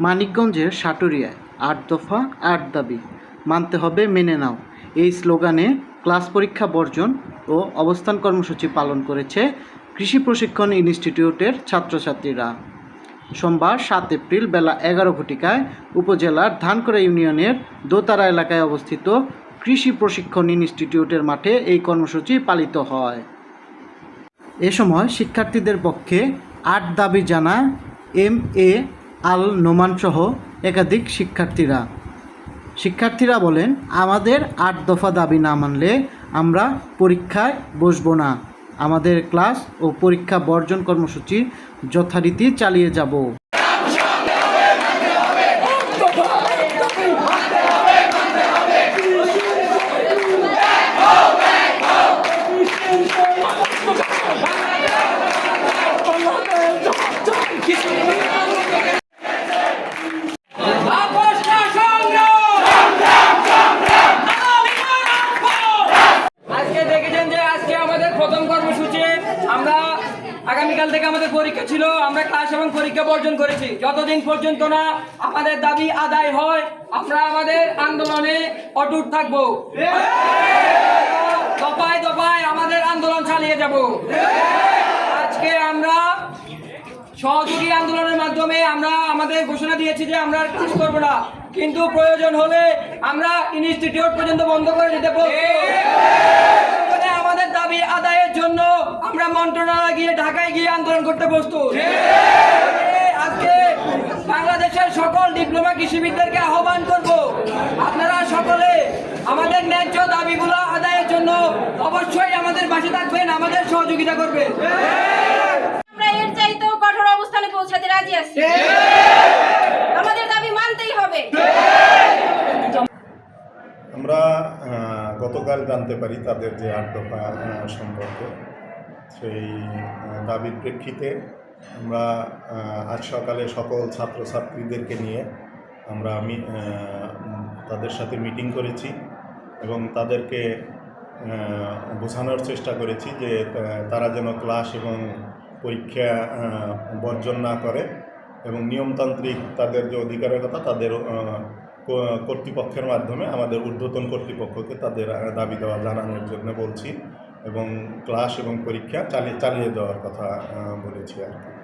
মানিকগঞ্জের সাটুরিয়ায়, আট দফা, আট দাবি। মানতে হবে, মেনে নাও। এই স্লোগানে ক্লাস পরীক্ষা বর্জন ও অবস্থান কর্মসূচি পালন করেছে কৃষি প্রশিক্ষণ ইনস্টিটিউটের ছাত্রছাত্রীরা। সোমবার সাত এপ্রিল বেলা এগারো ঘটিকায় উপজেলার ধানকড়া ইউনিয়নের দোতারা এলাকায় অবস্থিত কৃষি প্রশিক্ষণ ইনস্টিটিউটের মাঠে এই কর্মসূচি পালিত হয়। এ সময় শিক্ষার্থীদের পক্ষে আট দাবি জানা এম এ আল নোমানসহ একাধিক শিক্ষার্থীরা। শিক্ষার্থীরা বলেন, আমাদের আট দফা দাবি না মানলে আমরা পরীক্ষায় বসবো না। আমাদের ক্লাস ও পরীক্ষা বর্জন কর্মসূচি যথারীতি চালিয়ে যাব আপোষ না সংগ্রাম! আগামী রাজপথ! আজকে দেখেছেন যে আজকে আমাদের প্রথম কর্মসূচি আমরা আগামীকাল থেকে আমাদের পরীক্ষা ছিল, আমরা ক্লাস এবং পরীক্ষা বর্জন করেছি। যতদিন পর্যন্ত না আমাদের দাবি আদায় হয়, আমরা আমাদের আন্দোলনে অটুট থাকব। দফায় দফায় আমাদের আন্দোলন চালিয়ে যাব। আজকে আমরা সহযোগী আন্দোলনের মাধ্যমে আমরা আমাদের ঘোষণা দিয়েছি যে আমরা কাজ করব না। কিন্তু প্রয়োজন হলে আমরা ইনস্টিটিউট পর্যন্ত বন্ধ করে দিতে প্রয়োজনে আমরা মন্ত্রণালয় গিয়ে ঢাকায় গিয়ে আন্দোলন করতে প্রস্তুত। আজকে বাংলাদেশের সকল ডিপ্লোমা কৃষিবিদদেরকে আহ্বান করব। আপনারা সকলে আমাদের ন্যায্য দাবিগুলো আদায়ের জন্য অবশ্যই আমাদের পাশে থাকবেন আমাদের সহযোগিতা করবেন। আমরা এর চাইতেও কঠোর অবস্থানে পৌঁছাতে রাজি আছি। আমাদের দাবি মানতেই হবে। আমরা গতকাল জানতে পারি তাদের যে আট দফা সম্পর্কে। সেই দাবির প্রেক্ষিতে আমরা আজ সকালে সকল ছাত্রছাত্রীদেরকে নিয়ে আমরা মি- আহ, উম, তাদের সাথে মিটিং করেছি এবং তাদেরকে বোঝানোর চেষ্টা করেছি যে তারা যেন ক্লাস এবং পরীক্ষা বর্জন না করে এবং নিয়মতান্ত্রিক তাদের যে অধিকারের কথা তাদের কর্তৃপক্ষের মাধ্যমে আমাদের ঊর্ধ্বতন কর্তৃপক্ষকে তাদের দাবি দেওয়া জানানোর জন্য বলছি। এবং ক্লাস এবং পরীক্ষা চালিয়ে চালিয়ে দেওয়ার কথা বলেছি আর কি।